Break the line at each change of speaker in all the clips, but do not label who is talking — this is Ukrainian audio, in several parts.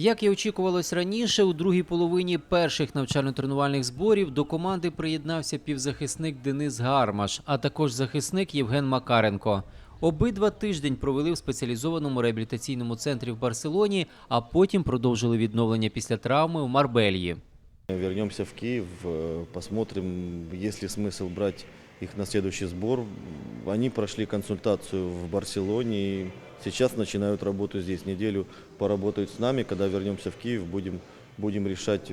Як і очікувалось раніше, у другій половині перших навчально-тренувальних зборів до команди приєднався півзахисник Денис Гармаш, а також захисник Євген Макаренко. Обидва тиждень провели в спеціалізованому реабілітаційному центрі в Барселоні, а потім продовжили відновлення після травми в Марбельї.
Вернемся в Киев, э, посмотрим, есть ли смысл брать их на следующий сбор. Они прошли консультацию в Барселоне и сейчас начинают работу здесь. Неделю поработают с нами. Когда вернемся в Киев, будем, будем решать,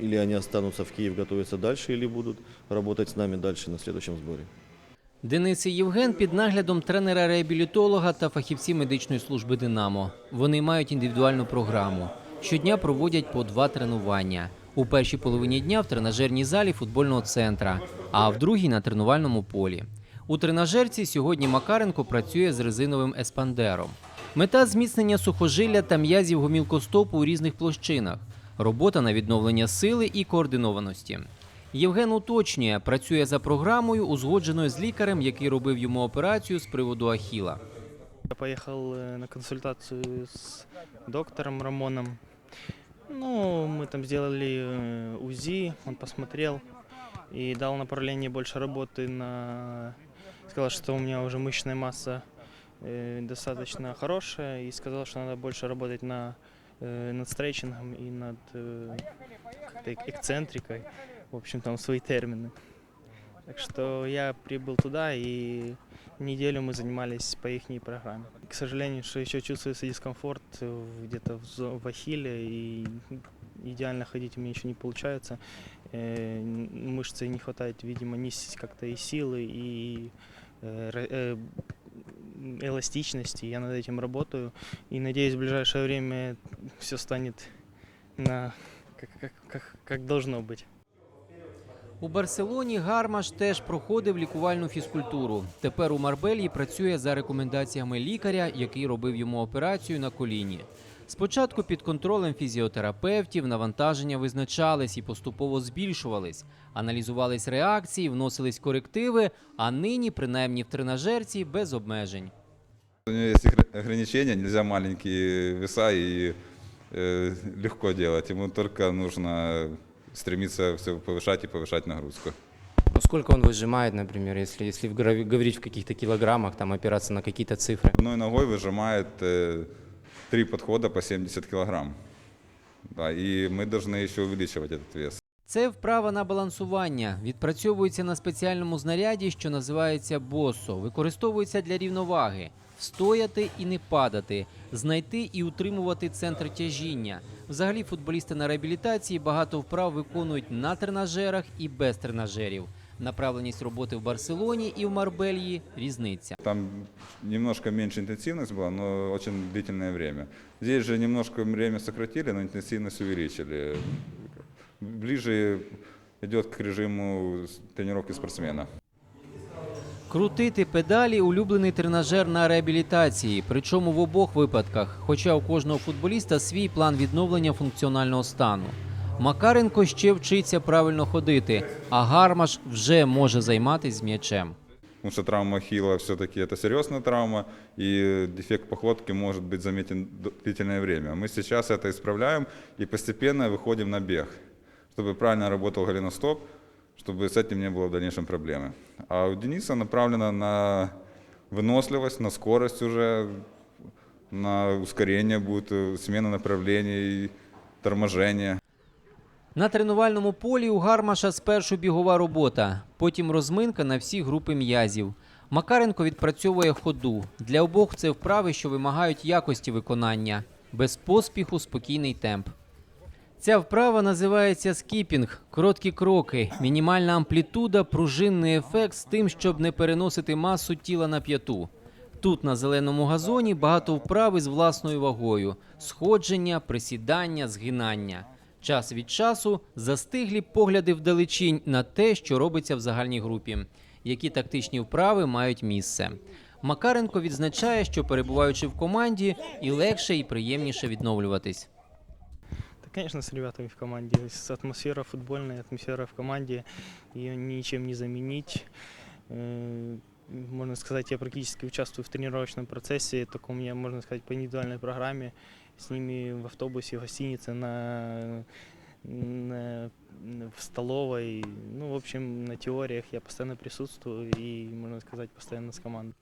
или они останутся в Киев готовиться дальше, или будут работать с нами дальше на следующем сборе.
Денис і Євген під наглядом тренера-реабілітолога та фахівці медичної служби Динамо. Вони мають індивідуальну програму. Щодня проводять по два тренування. У першій половині дня в тренажерній залі футбольного центра, а в другій на тренувальному полі. У тренажерці сьогодні Макаренко працює з резиновим еспандером. Мета зміцнення сухожилля та м'язів гомілкостопу у різних площинах, робота на відновлення сили і координованості. Євген уточнює, працює за програмою, узгодженою з лікарем, який робив йому операцію з приводу Ахіла.
Я поехал э, на консультацию с доктором Рамоном. Ну, мы там сделали э, УЗИ, он посмотрел и дал направление больше работы на... Сказал, что у меня уже мышечная масса э, достаточно хорошая и сказал, что надо больше работать на, э, над стрейчингом и над э, как-то эк- эксцентрикой. В общем, там свои термины. Так что я прибыл туда и неделю мы занимались по их программе. К сожалению, что еще чувствуется дискомфорт э, где-то в, зо- в ахилле, и идеально ходить у меня еще не получается. Э, н- Мышцы не хватает, видимо, ни с- как-то и силы, и э, ра- э, м, эластичности. Я над этим работаю и надеюсь, в ближайшее время все станет на как, как, как, как должно быть.
У Барселоні Гармаш теж проходив лікувальну фізкультуру. Тепер у Марбельї працює за рекомендаціями лікаря, який робив йому операцію на коліні. Спочатку під контролем фізіотерапевтів навантаження визначались і поступово збільшувались, аналізувались реакції, вносились корективи, а нині, принаймні в тренажерці, без обмежень.
У него есть огр- ограничения, нельзя маленькие веса и э, легко делать. Ему только нужно стремиться все повышать и повышать нагрузку.
Ну, сколько он выжимает, например, если, если в гра- говорить в каких-то килограммах, там опираться на какие-то цифры?
Одной ногой выжимает э, три подхода по 70 килограмм. Да, и мы должны еще увеличивать этот вес.
Це вправа на балансування. Відпрацьовується на спеціальному знаряді, що називається босо. Використовується для рівноваги. Встояти і не падати, знайти і утримувати центр тяжіння. Взагалі, футболісти на реабілітації багато вправ виконують на тренажерах і без тренажерів. Направленість роботи в Барселоні і в Марбельї різниця.
Там немножко меньше интенсивность была, но очень длительное время. Здесь же немножко время сократили, но интенсивность увеличили. Ближе идет к режиму тренировки спортсмена.
Крутити педалі улюблений тренажер на реабілітації, причому в обох випадках, хоча у кожного футболіста свій план відновлення функціонального стану. Макаренко ще вчиться правильно ходити, а Гармаш вже може займатися з м'ячем.
Потому что травма Ахилла все-таки это серьезная травма, и дефект походки может быть заметен д- длительное время. Мы сейчас это исправляем и постепенно выходим на бег, чтобы правильно работал голеностоп, чтобы с этим не было в дальнейшем проблемы. А у Дениса направлено на выносливость, на скорость уже, на ускорение будет, э, смена направлений, торможение.
На тренувальному полі у Гармаша спершу бігова робота, потім розминка на всі групи м'язів. Макаренко відпрацьовує ходу. Для обох це вправи, що вимагають якості виконання, без поспіху, спокійний темп. Ця вправа називається скіпінг короткі кроки, мінімальна амплітуда, пружинний ефект з тим, щоб не переносити масу тіла на п'яту. Тут на зеленому газоні багато вправи з власною вагою: сходження, присідання, згинання. Час від часу застиглі погляди вдалечінь на те, що робиться в загальній групі, які тактичні вправи мають місце. Макаренко відзначає, що перебуваючи в команді, і легше і приємніше відновлюватись.
Конечно, с ребятами в команде. Атмосфера футбольная, атмосфера в команде. Ее ничем не заменить. Э, Можно сказать, я практически участвую в тренировочном процессе, только у меня, можно сказать, по индивидуальной программе. с ними в автобусе, в гостинице, на, на- в столовой. Ну, в общем, на теориях я постоянно присутствую и, можно сказать, постоянно с командой.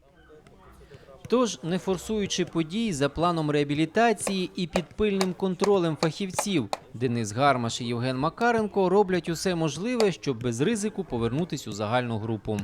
Тож, не форсуючи подій за планом реабілітації і під пильним контролем фахівців, Денис Гармаш і Євген Макаренко роблять усе можливе, щоб без ризику повернутись у загальну групу.